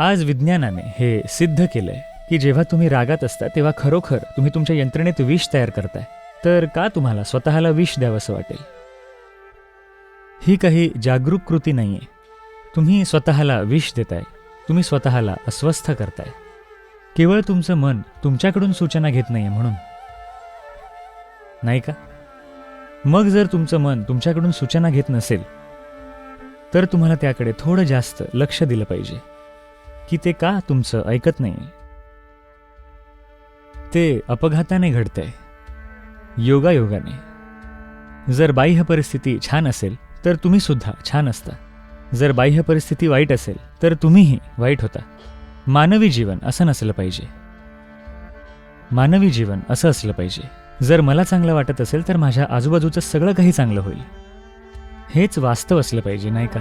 आज विज्ञानाने हे सिद्ध केलंय की जेव्हा तुम्ही रागात असता तेव्हा खरोखर तुम्ही तुमच्या यंत्रणेत विष तयार करताय. तर का तुम्हाला स्वतःला विष द्यावंसं वाटेल? ही काही जागरूक कृती नाहीये. तुम्ही स्वतःला विष देताय. तुम्ही स्वतःला अस्वस्थ करताय. केवळ तुमचं मन तुमच्याकडून सूचना घेत नाहीये म्हणून. नाही का? मग जर तुमचं मन तुमच्याकडून सूचना घेत नसेल तर तुम्हाला त्याकडे थोडं जास्त लक्ष दिलं पाहिजे. की ते का तुमचं ऐकत नाही? ते अपघाताने घडतंय. योगायोगाने. जर बाह्य परिस्थिती छान असेल तर तुम्ही सुद्धा छान असता. जर बाह्य परिस्थिती वाईट असेल तर तुम्हीही वाईट होता. मानवी जीवन असं नसलं पाहिजे. मानवी जीवन असं असलं पाहिजे. जर मला चांगलं वाटत असेल तर माझ्या आजूबाजूचं सगळं काही चांगलं होईल. हेच वास्तव असलं पाहिजे नाही का?